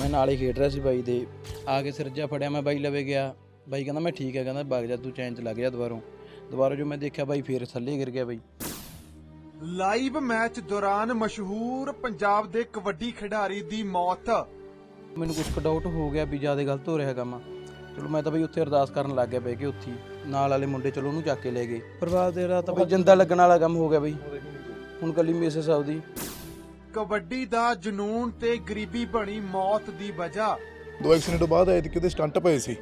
ਮੈਂ ਨਾਲ ਹੀ ਖੇਡ ਰਿਹਾ ਸੀ ਬਾਈ ਦੇ। ਆ ਕੇ ਸਿਰਜਾ ਫੜਿਆ ਮੈਂ ਬਾਈ ਲਵੇ ਗਿਆ। ਬਾਈ ਕਹਿੰਦਾ ਮੈਂ ਠੀਕ ਹੈ ਕਹਿੰਦਾ ਵਗ ਜਾ ਤੂੰ ਚੈਨ ਚ ਲੱਗ ਜਾ ਦੁਬਾਰੋਂ। ਦੁਬਾਰਾ ਜੋ ਮੈਂ ਦੇਖਿਆ ਬਾਈ ਫੇਰ ਥੱਲੇ ਗਿਰ ਗਿਆ ਬਾਈ। ਲਾਈਵ ਮੈਚ ਦੌਰਾਨ ਮਸ਼ਹੂਰ ਪੰਜਾਬ ਦੇ ਕਬੱਡੀ ਖਿਡਾਰੀ ਦੀ ਮੌਤ। ਮੈਨੂੰ ਕੁਝ ਡਾਊਟ ਹੋ ਗਿਆ ਵੀ ਜ਼ਿਆਦਾ ਗਲਤ ਹੋ ਰਿਹਾ ਕੰਮ ਚਲੋ ਮੈਂ ਤਾਂ ਬਈ ਉੱਥੇ ਅਰਦਾਸ ਕਰਨ ਲੱਗ ਗਿਆ ਬੈ ਕੇ ਉੱਥੇ। ਨਾਲ ਵਾਲੇ ਮੁੰਡੇ ਚਲੋ ਉਹਨੂੰ ਚੱਕ ਕੇ ਲੈ ਗਏ। ਪਰਿਵਾਰ ਦੇ ਰਾਤ ਬਈ ਜਿੰਦਾ ਲੱਗਣ ਵਾਲਾ ਕੰਮ ਹੋ ਗਿਆ ਬਈ। ਹੁਣ ਕੱਲੀ ਮਿਸਿਸ ਆਉਦੀ ਕਬੱਡੀ ਦਾ ਜਨੂਨ ਤੇ ਗਰੀਬੀ ਬਣੀ ਮੌਤ ਦੀ ਵਜ੍ਹਾ। ਦੋ ਐਕਸੀਡੈਂਟ ਤੋਂ ਬਾਅਦ ਐਤ ਕਿਤੇ ਸਟੰਟ ਪਏ ਸੀ।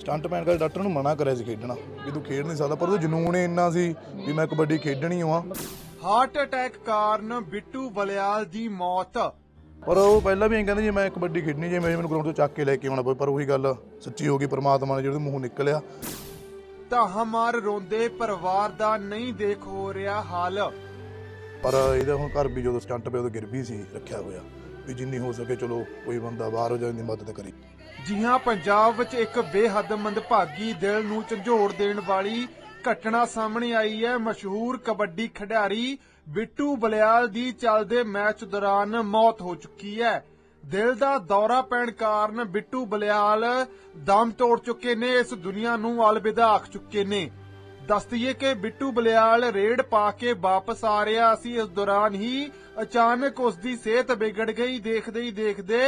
ਸਟੰਟ ਪੈਣ ਕਰਕੇ ਡਾਕਟਰ ਨੂੰ ਮਨਾ ਕਰਿਆ ਸੀ ਖੇਡਣਾ। ਵੀ ਤੂੰ ਖੇਡ ਨਹੀਂ ਸਕਦਾ ਪਰ ਉਹ ਜਨੂਨ ਇੰਨਾ ਸੀ ਵੀ ਮੈਂ ਕਬੱਡੀ ਖੇਡਣੀ ਹੋਆ ਹਾਰਟ ਅਟੈਕ ਕਾਰਨ ਬਿੱਟੂ ਬਲਿਆਲ ਦੀ ਮੌਤ। ਪਰ ਉਹ ਪਹਿਲਾਂ ਵੀ ਐਂ ਕਹਿੰਦੇ ਜੀ ਮੈਂ ਕਬੱਡੀ ਖੇਡਣੀ ਜੇ ਮੈਨੂੰ ਗਰਾਊਂਡ ਤੋਂ ਚੱਕ ਕੇ ਲੈ ਕੇ ਆਉਣਾ ਪਵੇ ਪਰ ਉਹੀ ਗੱਲ ਸੱਚੀ ਹੋ ਗਈ ਪ੍ਰਮਾਤਮਾ ਨੇ ਜਿਹੜੇ ਮੂੰਹੋਂ ਨਿਕਲਿਆ। ਤਾਂ ਹਮਾਰ ਰੋਂਦੇ ਪਰਿਵਾਰ ਦਾ ਨਹੀਂ ਦੇਖ ਹੋ ਰਿਹਾ ਹਾਲ। ਪਰ ਇਹਦਾ ਹੁਣ ਘਰ ਵੀ ਜਦੋਂ ਸਟੰਟ ਪਿਆ, ਉਦੋਂ ਗਿਰ ਵੀ ਸੀ, ਰੱਖਿਆ ਹੋਇਆ। ਵੀ ਜਿੰਨੀ ਹੋ ਸਕੇ ਚਲੋ, ਕੋਈ ਬੰਦਾ ਬਾਹਰ ਹੋ ਜਾਏ ਦੀ ਮਦਦ ਕਰੀ। ਜੀ ਹਾਂ ਪੰਜਾਬ ਵਿੱਚ ਇੱਕ ਬੇਹੱਦ ਮੰਦਭਾਗੀ ਦਿਲ ਨੂੰ ਝੰਜੋੜ ਦੇਣ ਵਾਲੀ ਘਟਨਾ ਸਾਹਮਣੇ ਆਈ ਹੈ, ਮਸ਼ਹੂਰ ਕਬੱਡੀ ਖਿਡਾਰੀ ਬਿੱਟੂ ਬਲਿਆਲ ਦੀ ਚੱਲਦੇ ਮੈਚ ਦੌਰਾਨ ਮੌਤ ਹੋ ਚੁੱਕੀ ਹੈ। ਦਿਲ ਦਾ ਦੌਰਾ ਪੈਣ ਕਾਰਨ ਬਿੱਟੂ ਬਲਿਆਲ ਦਮ ਤੋੜ ਚੁੱਕੇ ਨੇ, ਇਸ ਦੁਨੀਆ ਨੂੰ ਅਲਵਿਦਾ ਆਖ ਚੁੱਕੇ ਨੇ। ਦੱਸ ਦਈਏ ਕਿ ਬਿੱਟੂ ਬਲਿਆਲ ਰੇਡ ਪਾ ਕੇ ਵਾਪਸ ਆ ਰਿਹਾ ਸੀ। ਇਸ ਦੌਰਾਨ ਹੀ ਅਚਾਨਕ ਉਸ ਦੀ ਸਿਹਤ ਵਿਗੜ ਗਈ। ਦੇਖਦੇ ਹੀ ਦੇਖਦੇ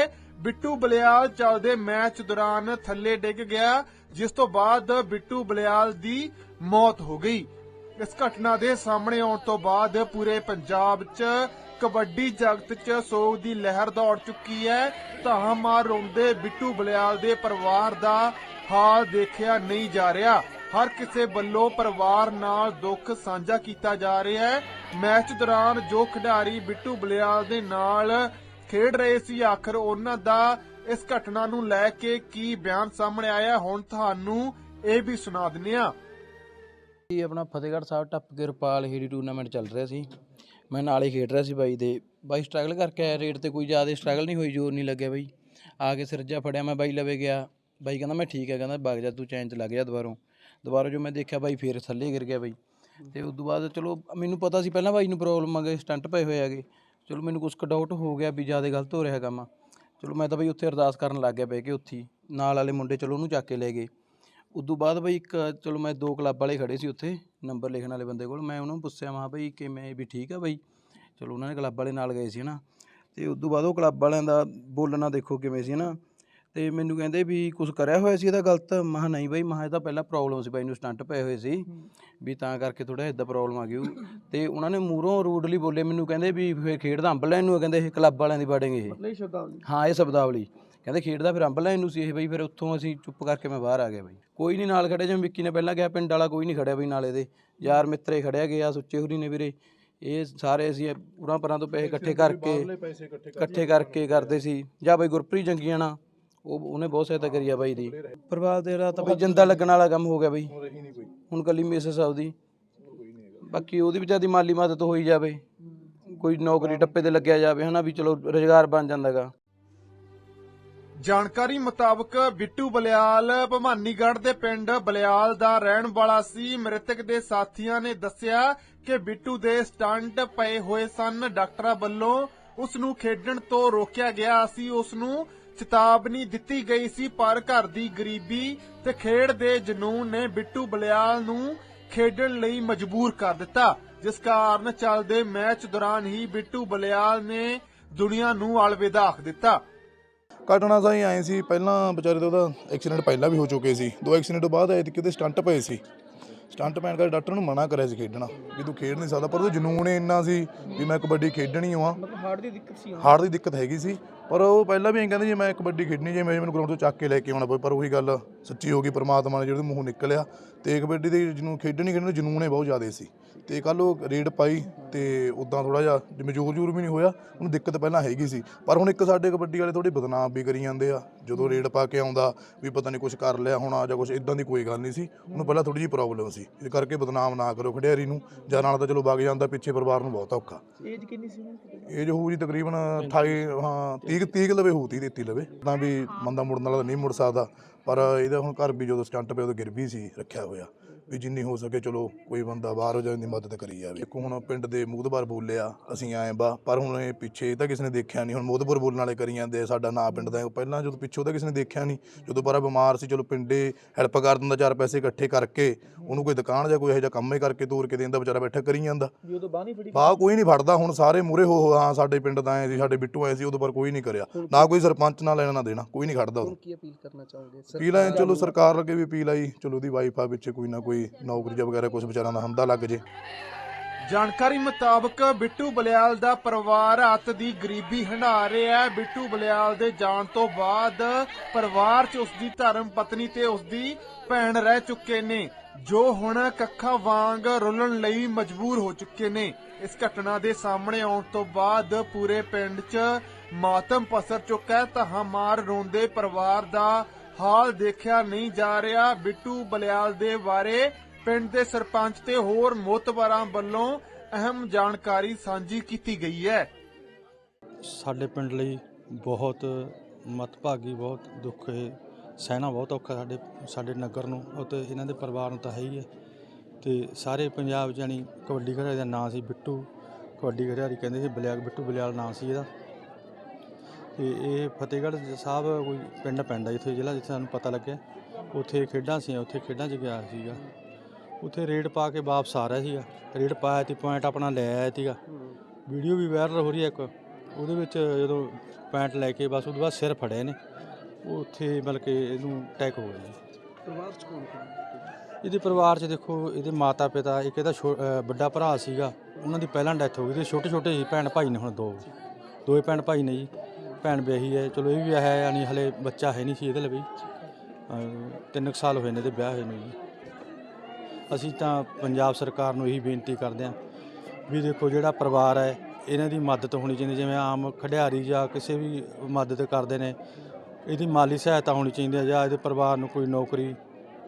ਬਿੱਟੂ ਬਲਿਆਲ ਚੱਲਦੇ ਮੈਚ ਦੌਰਾਨ ਥੱਲੇ ਡਿੱਗ ਗਿਆ, ਜਿਸ ਤੋਂ ਬਾਅਦ ਬਿੱਟੂ ਬਲਿਆਲ ਦੀ ਮੌਤ ਹੋ ਗਈ। ਇਸ ਘਟਨਾ ਦੇ ਸਾਹਮਣੇ ਆਉਣ ਤੋਂ ਬਾਅਦ ਪੂਰੇ ਪੰਜਾਬ 'ਚ ਕਬੱਡੀ ਜਗਤ 'ਚ ਸੋਗ ਦੀ ਲਹਿਰ ਦੌੜ ਚੁੱਕੀ ਹੈ। ਤਾਂ ਮਾਰ ਰੋਂਦੇ ਬਿੱਟੂ ਬਲਿਆਲ ਦੇ ਪਰਿਵਾਰ ਦਾ ਹਾਲ ਦੇਖਿਆ ਨਹੀਂ ਜਾ ਰਿਹਾ। ਹਰ ਕਿਸੇ ਵੱਲੋਂ ਪਰਿਵਾਰ ਨਾਲ ਦੁੱਖ ਸਾਂਝਾ ਕੀਤਾ ਜਾ ਰਿਹਾ ਹੈ। ਮੈਚ ਦੌਰਾਨ ਜੋ ਖਿਡਾਰੀ ਬਿੱਟੂ ਬਲਿਆਲ ਦੇ ਨਾਲ ਖੇਡ ਰਹੇ ਸੀ, ਆਖਰ ਉਹਨਾਂ ਦਾ ਇਸ ਘਟਨਾ ਨੂੰ ਲੈ ਕੇ ਕੀ ਬਿਆਨ ਸਾਹਮਣੇ ਆਇਆ, ਹੁਣ ਤੁਹਾਨੂੰ ਇਹ ਵੀ ਸੁਣਾ ਦਿੰਨੇ ਆ ਇਹ ਆਪਣਾ ਫਤਿਹਗੜ੍ਹ ਸਾਹਿਬ ਟੱਪ ਕੇ ਰੁਪਾਲ ਹੀਰੀ ਟੂਰਨਾਮੈਂਟ ਚੱਲ ਰਿਹਾ ਸੀ। ਮੈਂ ਨਾਲ ਹੀ ਖੇਡ ਰਿਹਾ ਸੀ ਬਾਈ ਦੇ। ਬਾਈ ਸਟਰਗਲ ਕਰਕੇ ਆਇਆ, ਰੇਟ ਤੇ ਕੋਈ ਜ਼ਿਆਦਾ ਸਟਰਗਲ ਨਹੀਂ ਹੋਈ, ਜ਼ੋਰ ਨਹੀਂ ਲੱਗਿਆ ਬਾਈ। ਆ ਕੇ ਸਿਰਜਾ ਫੜਿਆ, ਮੈਂ ਬਾਈ ਲਵੇ ਗਿਆ। ਬਾਈ ਕਹਿੰਦਾ, ਮੈਂ ਠੀਕ ਹੈ ਕਹਿੰਦਾ ਵਗ ਜਾ, ਤੂੰ ਚੈਨ ਚ ਲੱਗ ਜਾ ਦੁਬਾਰੋਂ। ਦੁਬਾਰਾ ਜੋ ਮੈਂ ਦੇਖਿਆ ਬਾਈ ਫੇਰ ਥੱਲੇ ਗਿਰ ਗਿਆ ਬਾਈ। ਤੇ ਉਸ ਤੋਂ ਬਾਅਦ ਚਲੋ ਮੈਨੂੰ ਪਤਾ ਸੀ ਪਹਿਲਾਂ ਬਾਈ ਨੂੰ ਪ੍ਰੋਬਲਮ ਆ ਗਈ ਸਟੰਟ ਪਏ ਹੋਏ ਹੈਗੇ। ਚਲੋ ਮੈਨੂੰ ਕੁਝ ਡਾਊਟ ਹੋ ਗਿਆ ਵੀ ਜ਼ਿਆਦਾ ਗਲਤ ਹੋ ਰਿਹਾ ਕੰਮ ਚਲੋ ਮੈਂ ਤਾਂ ਬਾਈ ਉੱਥੇ ਅਰਦਾਸ ਕਰਨ ਲੱਗ ਗਿਆ ਬੈ ਕੇ ਉੱਥੇ ਹੀ। ਨਾਲ ਵਾਲੇ ਮੁੰਡੇ ਚਲੋ ਉਹਨੂੰ ਚੱਕ ਕੇ ਲੈ ਗਏ। ਉਦੋਂ ਬਾਅਦ ਬਈ ਇੱਕ ਚਲੋ ਮੈਂ ਦੋ ਕਲੱਬ ਵਾਲੇ ਖੜੇ ਸੀ ਉੱਥੇ ਨੰਬਰ ਲਿਖਣ ਵਾਲੇ ਬੰਦੇ ਕੋਲ। ਮੈਂ ਉਹਨਾਂ ਨੂੰ ਪੁੱਛਿਆ, ਮਾ ਬਈ ਕਿਵੇਂ, ਵੀ ਠੀਕ ਆ ਬਈ? ਚਲੋ ਉਹਨਾਂ ਨੇ ਕਲੱਬ ਵਾਲੇ ਨਾਲ ਗਏ ਸੀ ਨਾ ਤੇ ਤੋਂ ਬਾਅਦ ਉਹ ਕਲੱਬ ਵਾਲਿਆਂ ਦਾ ਬੋਲਣਾ ਦੇਖੋ ਕਿਵੇਂ ਸੀ ਨਾ ਤੇ ਮੈਨੂੰ ਕਹਿੰਦੇ ਵੀ ਕੁਝ ਕਰਿਆ ਹੋਇਆ ਸੀ ਇਹਦਾ ਗਲਤ। ਮਹਾ ਨਹੀਂ ਬਈ ਮਹਾ ਇਹ ਤਾਂ ਪਹਿਲਾਂ ਪ੍ਰੋਬਲਮ ਸੀ ਬਾਈ ਨੂੰ ਸਟੰਟ ਪਏ ਹੋਏ ਸੀ। ਵੀ ਤਾਂ ਕਰਕੇ ਥੋੜਾ ਇਦਾਂ ਪ੍ਰੋਬਲਮ ਆ ਗਈ ਉਹ। ਤੇ ਉਹਨਾਂ ਨੇ ਮੂਹਰੋਂ ਰੂਡਲੀ ਬੋਲੇ ਮੈਨੂੰ ਕਹਿੰਦੇ ਵੀ ਫੇਰ ਖੇਡਦਾ ਅੰਬ ਲੈਣ ਨੂੰ ਆ, ਕਹਿੰਦੇ ਇਹ ਕਲੱਬ ਵਾਲਿਆਂ ਦੀ ਬਾੜੇਂਗੇ ਇਹ। ਹਾਂ ਇਹ ਸ਼ਬਦਾਵਲੀ। ਕਹਿੰਦੇ ਖੇਡਦਾ ਫਿਰ ਅੰਬ ਲੈਣ ਨੂੰ ਸੀ ਇਹ ਬਈ ਫਿਰ ਉੱਥੋਂ ਅਸੀਂ ਚੁੱਪ ਕਰਕੇ ਮੈਂ ਬਾਹਰ ਆ ਗਿਆ ਬਈ। ਕੋਈ ਨਹੀਂ ਨਾਲ ਖੜਿਆ ਜਿਵੇਂ ਵਿੱਕੀ ਨੇ ਪਹਿਲਾਂ ਕਿਹਾ ਪਿੰਡ ਵਾਲਾ ਕੋਈ ਨਹੀਂ ਖੜਿਆ ਬਈ ਨਾਲੇ ਦੇ ਯਾਰ ਮਿੱਤਰੇ ਖੜਿਆ ਗਿਆ ਸੁੱਚੇ ਹੁਰੀ ਨੇ ਵੀਰੇ। ਇਹ ਸਾਰੇ ਅਸੀਂ ਉਰਾਂ ਪਰਾਂ ਤੋਂ ਪੈਸੇ ਇਕੱਠੇ ਕਰਕੇ ਇਕੱਠੇ ਕਰਕੇ ਕਰਦੇ ਸੀ। ਜਾਂ ਬਈ ਗੁਰਪ੍ਰੀਤ ਜੰਗੀਆਂ ਨਾਲ ਉਹ ਉਹਨੇ ਬਹੁਤ ਸਹਾਇਤਾ ਕਰੀ ਆ ਬਾਈ ਦੀ। ਪਰਿਵਾਰ ਦੇ ਰਾਤ ਬਈ ਜਿੰਦਾ ਲੱਗਣ ਵਾਲਾ ਕੰਮ ਹੋ ਗਿਆ ਬਈ। ਹੁਣ ਕੱਲੀ ਮਿਸਿਸ ਆਉਦੀ ਬਾਕੀ ਉਹਦੀ ਵੀ ਜਿਆਦੀ ਮਾਲੀ ਮਦਦ ਹੋਈ ਜਾਵੇ। ਕੋਈ ਨੌਕਰੀ ਟੱਪੇ ਤੇ ਲੱਗਿਆ ਜਾਵੇ ਹਨਾ ਵੀ ਚਲੋ ਰੁਜ਼ਗਾਰ ਬਣ ਜਾਂਦਾਗਾ ਜਾਣਕਾਰੀ ਮੁਤਾਬਕ ਬਿੱਟੂ ਬਲਿਆਲ ਭਵਾਨੀਗੜ੍ਹ ਦੇ ਪਿੰਡ ਬਲਿਆਲ ਦਾ ਰਹਿਣ ਵਾਲਾ ਸੀ। ਮ੍ਰਿਤਕ ਦੇ ਸਾਥੀਆਂ ਨੇ ਦੱਸਿਆ ਕਿ ਬਿੱਟੂ ਦੇ ਸਟੰਟ ਪਏ ਹੋਏ ਸਨ। ਡਾਕਟਰਾਂ ਵੱਲੋਂ ਉਸ ਨੂੰ ਖੇਡਣ ਤੋਂ ਰੋਕਿਆ ਗਿਆ ਸੀ। ਉਸ ਨੂੰ ਚੇਤਾਵਨੀ ਦਿੱਤੀ ਗਈ ਸੀ, ਪਰ ਘਰ ਦੀ ਗਰੀਬੀ ਤੇ ਖੇਡ ਦੇ ਜਨੂਨ ਨੇ ਬਿੱਟੂ ਬਲਿਆਲ ਨੂੰ ਖੇਡਣ ਲਈ ਮਜਬੂਰ ਕਰ ਦਿੱਤਾ। ਜਿਸ ਕਾਰਨ ਚੱਲਦੇ ਮੈਚ ਦੌਰਾਨ ਹੀ ਬਿੱਟੂ ਬਲਿਆਲ ਨੇ ਦੁਨੀਆ ਨੂੰ ਅਲਵਿਦਾ ਆਖ ਦਿੱਤਾ। ਘਟਨਾ ਤਾਂ ਹੀ ਆਏ ਸੀ, ਪਹਿਲਾਂ ਵਿਚਾਰੇ ਦਾ ਉਹਦਾ ਐਕਸੀਡੈਂਟ ਪਹਿਲਾਂ ਵੀ ਹੋ ਚੁੱਕੇ ਸੀ। ਦੋ ਐਕਸੀਡੈਂਟ ਤੋਂ ਬਾਅਦ ਐਤ ਕਿਤੇ ਸਟੰਟ ਪਏ ਸੀ। ਸਟੰਟ ਪੈਣ ਕਰਕੇ ਡਾਕਟਰ ਨੂੰ ਮਨਾ ਕਰਿਆ ਸੀ ਖੇਡਣਾ ਵੀ ਤੂੰ ਖੇਡ ਨਹੀਂ ਸਕਦਾ ਪਰ ਉਹ ਜਨੂਨ ਇੰਨਾ ਸੀ ਵੀ ਮੈਂ ਕਬੱਡੀ ਖੇਡਣੀ ਹੋਆ ਹਾਰਟ ਦੀ ਦਿੱਕਤ ਸੀ ਹਾਰਟ ਦੀ ਦਿੱਕਤ ਹੈਗੀ ਸੀ ਪਰ ਉਹ ਪਹਿਲਾਂ ਵੀ ਐਂ ਕਹਿੰਦੇ ਜੀ ਮੈਂ ਕਬੱਡੀ ਖੇਡਣੀ ਜੇ ਮੈਨੂੰ ਗਰਾਊਂਡ ਤੋਂ ਚੱਕ ਕੇ ਲੈ ਕੇ ਆਉਣਾ ਪਵੇ ਪਰ ਉਹੀ ਗੱਲ ਸੱਚੀ ਹੋ ਗਈ ਪ੍ਰਮਾਤਮਾ ਨੇ ਜਿਹੜੇ ਮੂੰਹੋਂ ਨਿਕਲਿਆ। ਤੇ ਕਬੱਡੀ ਦੇ ਜਿਹਨੂੰ ਖੇਡਣੀ ਖੇਡਣ ਦਾ ਜਨੂਨ ਹੀ ਬਹੁਤ ਜ਼ਿਆਦਾ ਸੀ। ਤੇ ਕੱਲ ਉਹ ਰੇਡ ਪਾਈ ਤੇ ਉਦਾਂ ਥੋੜਾ ਜਿਹਾ ਜਿਵੇਂ ਜ਼ੋਰ ਜ਼ੂਰ ਵੀ ਨਹੀਂ ਹੋਇਆ ਉਹਨੂੰ ਦਿੱਕਤ ਪਹਿਲਾਂ ਹੈਗੀ ਸੀ। ਪਰ ਹੁਣ ਇੱਕ ਸਾਡੇ ਕਬੱਡੀ ਵਾਲੇ ਥੋੜੀ ਬਦਨਾਮ ਵੀ ਕਰੀ ਜਾਂਦੇ ਆ ਜਦੋਂ ਰੇਡ ਪਾ ਕੇ ਆਉਂਦਾ ਵੀ ਪਤਾ ਨਹੀਂ ਕੁਝ ਕਰ ਲਿਆ ਹੋਣਾ ਜਾਂ ਕੁਝ ਇਦਾਂ ਦੀ ਕੋਈ ਗੱਲ ਨਹੀਂ ਸੀ। ਉਹਨੂੰ ਪਹਿਲਾਂ ਥੋੜੀ ਜਿਹੀ ਪ੍ਰੋਬਲਮ ਸੀ। ਇਸ ਕਰਕੇ ਬਦਨਾਮ ਨਾ ਕਰੋ ਖਿਡਾਰੀ ਨੂੰ। ਜਾਂ ਨਾਲ ਤਾਂ ਚਲੋ ਵਗ ਜਾਂਦਾ ਪਿੱਛੇ ਪਰਿਵਾਰ ਨੂੰ ਬਹੁਤ ਔਖਾ। ਏਜ ਕਿੰਨੀ ਸੀ ਏਜ ਹੋਊ ਜੀ ਤਕਰੀਬਨ 28 ਹਾਂ 30 30 ਲਵੇ ਹੋਊ 30 33 ਲਵੇ। ਤਾਂ ਵੀ ਬੰਦਾ ਮੁੜਨ ਵਾਲਾ ਨਹੀਂ ਮੁੜ ਸਕਦਾ। ਪਰ ਇਹਦਾ ਹੁਣ ਘਰ ਵੀ ਜਦੋਂ ਸਟੰਟ ਪਿਆ ਉਦੋਂ ਗਿਰ ਵੀ ਸੀ ਰੱਖਿਆ ਹੋਇਆ। ਵੀ ਜਿੰਨੀ ਹੋ ਸਕੇ ਚਲੋ ਕੋਈ ਬੰਦਾ ਬਾਹਰ ਹੋ ਜਾਣ ਦੀ ਮਦਦ ਕਰੀ ਜਾਵੇ। ਇੱਕ ਹੁਣ ਪਿੰਡ ਦੇ ਮੂਦਬਾਰ ਬੋਲਿਆ ਅਸੀਂ ਆਏ ਬਾ ਪਰ ਹੁਣ ਇਹ ਪਿੱਛੇ ਤਾਂ ਕਿਸੇ ਨੇ ਦੇਖਿਆ ਨਹੀਂ। ਹੁਣ ਮੂਦਬਾਰ ਬੋਲਣ ਵਾਲੇ ਕਰੀ ਜਾਂਦੇ ਆ, ਸਾਡਾ ਨਾਂ ਪਿੰਡ ਦਾ ਹੈ। ਪਹਿਲਾਂ ਜਦੋਂ ਪਿੱਛੋਂ ਤਾਂ ਕਿਸੇ ਨੇ ਦੇਖਿਆ ਨਹੀਂ। ਜਦੋਂ ਬਾਰਾ ਬਿਮਾਰ ਸੀ ਚਲੋ ਪਿੰਡੇ ਹੈਲਪ ਕਰ ਦਿੰਦਾ ਚਾਰ ਪੈਸੇ ਇਕੱਠੇ ਕਰਕੇ ਉਹਨੂੰ ਕੋਈ ਦੁਕਾਨ ਜਾਂ ਕੋਈ ਇਹੋ ਜਿਹਾ ਕੰਮ ਹੀ ਕਰਕੇ ਤੋਰ ਕੇ ਦਿੰਦਾ ਵਿਚਾਰਾ ਬੈਠਾ ਕਰੀ ਜਾਂਦਾ। ਵੀ ਉਦੋਂ ਬਾਹ ਨਹੀਂ ਫੜੀ। ਬਾਹ ਕੋਈ ਨਹੀਂ ਫੜਦਾ ਹੁਣ ਸਾਰੇ ਮੂਰੇ ਹੋ ਹੋ ਹਾਂ ਸਾਡੇ ਪਿੰਡ ਦਾ ਆਏ ਸੀ ਸਾਡੇ ਬਿੱਟੂ ਆਏ ਸੀ ਉਦੋਂ ਪਰ ਕੋਈ ਨਹੀਂ ਕਰਿਆ। ਨਾ ਕੋਈ ਸਰਪੰਚ ਨਾਲ ਲੈਣਾ ਨਾ ਦੇਣਾ ਕੋਈ ਨਹੀਂ ਖੜਦਾ ਉਦੋਂ। ਕੀ ਅਪੀਲ ਕਰਨਾ ਚਾਹੋਗੇ? ਅਪੀਲ ਹੈ ਚਲੋ ਸਰਕਾਰ ਅੱਗੇ ਵੀ ਅਪੀਲ ਆਈ ਚਲੋ ਉਹਦੀ ਵਾਈਫ ਆ ਵਿੱਚ ਕੋਈ ਨਾ ਕੋਈ ਨੌਕਰੀ ਜਾਂ ਵਗੈਰਾ ਕੁਝ ਵਿਚਾਰਾਂ ਦਾ ਹੰਦਾ ਲੱਗ ਜੇ। ਜਾਣਕਾਰੀ ਮੁਤਾਬਕ ਬਿੱਟੂ ਬਲਿਆਲ ਦਾ ਪਰਿਵਾਰ ਹੱਥ ਦੀ ਗਰੀਬੀ ਹੰਢਾ ਰਿਹਾ ਹੈ। ਬਿੱਟੂ ਬਲਿਆਲ ਦੇ ਜਾਣ ਤੋਂ ਬਾਅਦ ਪਰਿਵਾਰ 'ਚ ਉਸਦੀ ਧਰਮ ਪਤਨੀ ਤੇ ਉਸਦੀ ਭੈਣ ਰਹਿ ਚੁੱਕੇ ਨੇ, ਜੋ ਹੁਣ ਕੱਖਾਂ ਵਾਂਗ ਰੁਲਣ ਲਈ ਮਜਬੂਰ ਹੋ ਚੁੱਕੇ ਨੇ। ਇਸ ਘਟਨਾ ਦੇ ਸਾਹਮਣੇ ਆਉਣ ਤੋਂ ਬਾਅਦ ਪੂਰੇ ਪਿੰਡ 'ਚ ਮਾਤਮ ਪਸਰ ਚੁੱਕਾ ਹੈ। ਤਾਂ ਮਾਰ ਰੋਂਦੇ ਪਰਿਵਾਰ ਦਾ ਹਾਲ ਦੇਖਿਆ ਨਹੀਂ ਜਾ ਰਿਹਾ। ਬਿੱਟੂ ਬਲਿਆਲ ਦੇ ਬਾਰੇ ਪਿੰਡ ਦੇ ਸਰਪੰਚ ਤੇ ਹੋਰ ਮੋਤਬਰਾਂ ਵੱਲੋਂ ਅਹਿਮ ਜਾਣਕਾਰੀ ਸਾਂਝੀ ਕੀਤੀ ਗਈ ਹੈ। ਸਾਡੇ ਪਿੰਡ ਲਈ ਬਹੁਤ ਮਤਭਾਗੀ, ਬਹੁਤ ਦੁੱਖ ਹੈ। ਸਹਿਣਾ ਬਹੁਤ ਔਖਾ ਸਾਡੇ ਸਾਡੇ ਨਗਰ ਨੂੰ ਅਤੇ ਇਹਨਾਂ ਦੇ ਪਰਿਵਾਰ ਨੂੰ ਤਾਂ ਹੈ ਹੀ ਹੈ। ਤੇ ਸਾਰੇ ਪੰਜਾਬ 'ਚ ਕਬੱਡੀ ਖਿਡਾਰੀ ਦਾ ਨਾਂ ਸੀ ਬਿੱਟੂ। ਕਬੱਡੀ ਖਿਡਾਰੀ ਕਹਿੰਦੇ ਸੀ ਬਲਿਆਲ ਬਿੱਟੂ ਬਲਿਆਲ ਨਾਂ ਸੀ ਇਹਦਾ। ਤੇ ਇਹ ਫਤਿਹਗੜ੍ਹ ਸਾਹਿਬ ਕੋਈ ਪਿੰਡ ਪੈਂਦਾ ਜਿੱਥੇ ਜ਼ਿਲ੍ਹਾ ਜਿੱਥੇ ਸਾਨੂੰ ਪਤਾ ਲੱਗਿਆ ਉੱਥੇ ਖੇਡਾਂ ਸੀ ਉੱਥੇ ਖੇਡਾਂ 'ਚ ਗਿਆ ਸੀਗਾ। ਉੱਥੇ ਰੇਡ ਪਾ ਕੇ ਵਾਪਸ ਆ ਰਿਹਾ ਸੀਗਾ। ਰੇਡ ਪਾਇਆ ਤੇ ਪੁਆਇੰਟ ਆਪਣਾ ਲੈ ਆਇਆ ਸੀਗਾ। ਵੀਡੀਓ ਵੀ ਵਾਇਰਲ ਹੋ ਰਹੀ ਹੈ ਇੱਕ। ਉਹਦੇ ਵਿੱਚ ਜਦੋਂ ਪੈਂਟ ਲੈ ਕੇ ਬਸ ਉਹਦੇ ਬਾਅਦ ਸਿਰ ਫੜਿਆ ਨੇ। ਉਹ ਉੱਥੇ ਬਲਕਿ ਇਹਨੂੰ ਅਟੈਕ ਹੋ ਗਿਆ ਪਰਿਵਾਰ ਚ ਕੌਣ ਕੌਣ? ਇਹਦੇ ਪਰਿਵਾਰ 'ਚ ਦੇਖੋ ਇਹਦੇ ਮਾਤਾ ਪਿਤਾ ਇੱਕ ਇਹਦਾ ਵੱਡਾ ਭਰਾ ਸੀਗਾ। ਉਹਨਾਂ ਦੀ ਪਹਿਲਾਂ ਡੈਥ ਹੋ ਗਈ ਤੇ ਛੋਟੇ ਛੋਟੇ ਭੈਣ ਭਾਈ ਨੇ ਹੁਣ ਦੋ। ਦੋਏ ਭੈਣ ਭਾਈ ਨੇ ਜੀ। ਭੈਣ ਵਿਆਹੀ ਹੈ, ਚਲੋ ਇਹ ਵੀ ਵਿਆਹਿਆ ਹੈ, ਯਾਨੀ ਹਲੇ ਬੱਚਾ ਹੈ ਨਹੀਂ ਸੀ ਇਹਦੇ ਲਈ ਵੀ। ਅਹ ਤਿੰਨ ਕੁ ਸਾਲ ਹੋਏ ਨੇ ਇਹਦੇ ਵਿਆਹ ਹੋਏ ਨੂੰ ਜੀ। ਅਸੀਂ ਤਾਂ ਪੰਜਾਬ ਸਰਕਾਰ ਨੂੰ ਇਹੀ ਬੇਨਤੀ ਕਰਦੇ ਹਾਂ ਵੀ ਦੇਖੋ ਜਿਹੜਾ ਪਰਿਵਾਰ ਹੈ, ਇਹਨਾਂ ਦੀ ਮਦਦ ਹੋਣੀ ਚਾਹੀਦੀ, ਜਿਵੇਂ ਆਮ ਖਿਡਾਰੀ ਜਾਂ ਕਿਸੇ ਵੀ ਮਦਦ ਕਰਦੇ ਨੇ, ਇਹਦੀ ਮਾਲੀ ਸਹਾਇਤਾ ਹੋਣੀ ਚਾਹੀਦੀ ਹੈ ਜਾਂ ਇਹਦੇ ਪਰਿਵਾਰ ਨੂੰ ਕੋਈ ਨੌਕਰੀ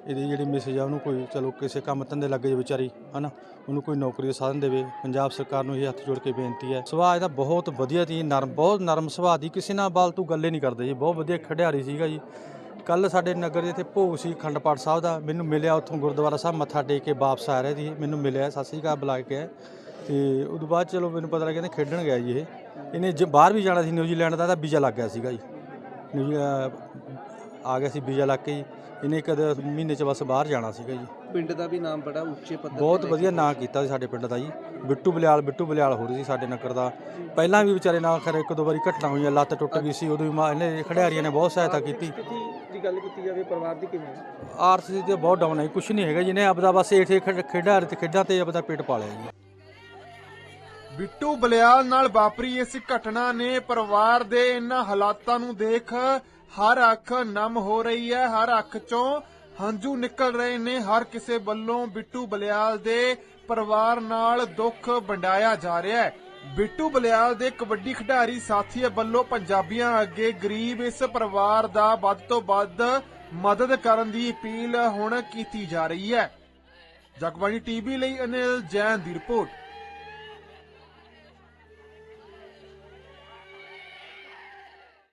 ਇਹਦੀ ਜਿਹੜੀ ਮਿਸਜ ਆ ਉਹਨੂੰ ਕੋਈ, ਚਲੋ ਕਿਸੇ ਕੰਮ ਧੰਦੇ ਲੱਗੇ ਜੇ ਵਿਚਾਰੀ, ਹਨਾ, ਉਹਨੂੰ ਕੋਈ ਨੌਕਰੀ ਦਾ ਸਾਧਨ ਦੇਵੇ, ਪੰਜਾਬ ਸਰਕਾਰ ਨੂੰ ਇਹ ਹੱਥ ਜੋੜ ਕੇ ਬੇਨਤੀ ਹੈ। ਸੁਭਾਅ ਇਹਦਾ ਬਹੁਤ ਵਧੀਆ ਸੀ ਨਰਮ, ਬਹੁਤ ਨਰਮ ਸੁਭਾਅ ਦੀ, ਕਿਸੇ ਨਾਲ ਬਾਲਤੂ ਗੱਲੇ ਨਹੀਂ ਕਰਦੇ ਜੀ, ਬਹੁਤ ਵਧੀਆ ਖਿਡਾਰੀ ਸੀਗਾ ਜੀ। ਕੱਲ ਸਾਡੇ ਨਗਰ ਦੇ ਇੱਥੇ ਭੋਗ ਸੀ ਖੰਡ ਪਾਠ ਸਾਹਿਬ ਦਾ, ਮੈਨੂੰ ਮਿਲਿਆ ਉੱਥੋਂ ਗੁਰਦੁਆਰਾ ਸਾਹਿਬ, ਮੱਥਾ ਟੇਕ ਕੇ ਵਾਪਸ ਆ ਰਿਹਾ ਸੀ, ਮੈਨੂੰ ਮਿਲਿਆ, ਸਤਿ ਸ੍ਰੀ ਅਕਾਲ ਬੁਲਾ ਕੇ ਤੇ ਤੋਂ ਬਾਅਦ ਚਲੋ ਮੈਨੂੰ ਪਤਾ ਲੱਗਿਆ ਕਹਿੰਦੇ ਖੇਡਣ ਗਿਆ ਜੀ ਇਹ। ਇਹਨੇ ਜ- ਬਾਹਰ ਵੀ ਜਾਣਾ ਸੀ ਨਿਊਜ਼ੀਲੈਂਡ ਦਾ, ਤਾਂ ਵੀਜ਼ਾ ਲੱਗ ਗਿਆ ਸੀਗਾ ਜੀ। ਨਿਊਜ਼ੀ ਆ ਗਿਆ ਸੀ ਵੀਜ਼ਾ ਲੱਗ ਕੇ ਜੀ। ਇਹਨੇ ਇੱਕ ਅੱਧੇ ਮਹੀਨੇ ਚ ਬਸ ਬਾਹਰ ਜਾਣਾ ਸੀਗਾ ਜੀ। ਪਿੰਡ ਦਾ ਵੀ ਨਾਮ ਬੜਾ ਉੱਚੇ ਪੱਧਰ ਤੇ ਬਹੁਤ ਲੈ ਕੇ ਵਧੀਆ ਨਾਂ ਕੀਤਾ ਸੀ ਸਾਡੇ ਪਿੰਡ ਦਾ ਜੀ। ਬਿੱਟੂ ਬਲਿਆਲ ਬਿੱਟੂ ਬਲਿਆਲ ਹੋ ਰਹੀ ਸੀ ਸਾਡੇ ਨਗਰ ਦਾ। ਪਹਿਲਾਂ ਵੀ ਵਿਚਾਰੇ ਨਾਲ ਖਰੇ ਇੱਕ ਦੋ ਵਾਰੀ ਘਟਨਾ ਹੋਈਆਂ ਲੱਤ ਟੁੱਟ ਗਈ ਸੀ ਉਦੋਂ ਵੀ ਮਾਂ- ਇਹਨੇ ਖਿਡਾਰੀਆਂ ਨੇ ਬਹੁਤ ਸਹਾਇਤਾ ਕੀਤੀ। ਸਥਿਤੀ ਦੀ ਗੱਲ ਕੀਤੀ ਜਾਵੇ ਪਰਿਵਾਰ ਦੀ ਕਿਵੇਂ ਹੈ? ਆਰਥਿਕ ਤੇ ਬਹੁਤ ਡਾਊਨ ਹੈ ਕੁਝ ਨਹੀਂ ਹੈਗਾ ਜਿਹਨੇ ਆਪਦਾ ਬਸ ਇਥੇ ਖੇਡਾਂ ਤੇ ਖੇਡਾਂ ਤੇ ਆਪਦਾ ਪੇਟ ਪਾਲਿਆ ਜੀ। ਬਿੱਟੂ ਬਲਿਆਲ ਨਾਲ ਵਾਪਰੀ ਇਸ ਘਟਨਾ ਨੇ ਪਰਿਵਾਰ ਦੇ ਇਹਨਾਂ ਹਾਲਾਤਾਂ ਨੂੰ ਦੇਖ ਹਰ ਅੱਖ ਨਮ ਹੋ ਰਹੀ ਹੈ, ਹਰ ਅੱਖ ਚੋਂ ਹੰਝੂ ਨਿਕਲ ਰਹੇ ਨੇ, ਹਰ ਕਿਸੇ ਵੱਲੋਂ ਬਿੱਟੂ ਬਲਿਆਲ ਦੇ ਪਰਿਵਾਰ ਨਾਲ ਦੁੱਖ ਵੰਡਾਇਆ ਜਾ ਰਿਹਾ ਹੈ। ਬਿੱਟੂ ਬਲਿਆਲ ਦੇ ਕਬੱਡੀ ਖਿਡਾਰੀ ਸਾਥੀ ਵੱਲੋਂ ਪੰਜਾਬੀਆਂ ਅੱਗੇ ਗਰੀਬ ਇਸ ਪਰਿਵਾਰ ਦਾ ਵੱਧ ਤੋਂ ਵੱਧ ਮਦਦ ਕਰਨ ਦੀ ਅਪੀਲ ਹੁਣ ਕੀਤੀ ਜਾ ਰਹੀ ਹੈ। ਜਗਬਾਣੀ ਟੀਵੀ ਲਈ ਅਨਿਲ ਜੈਨ ਦੀ ਰਿਪੋਰਟ।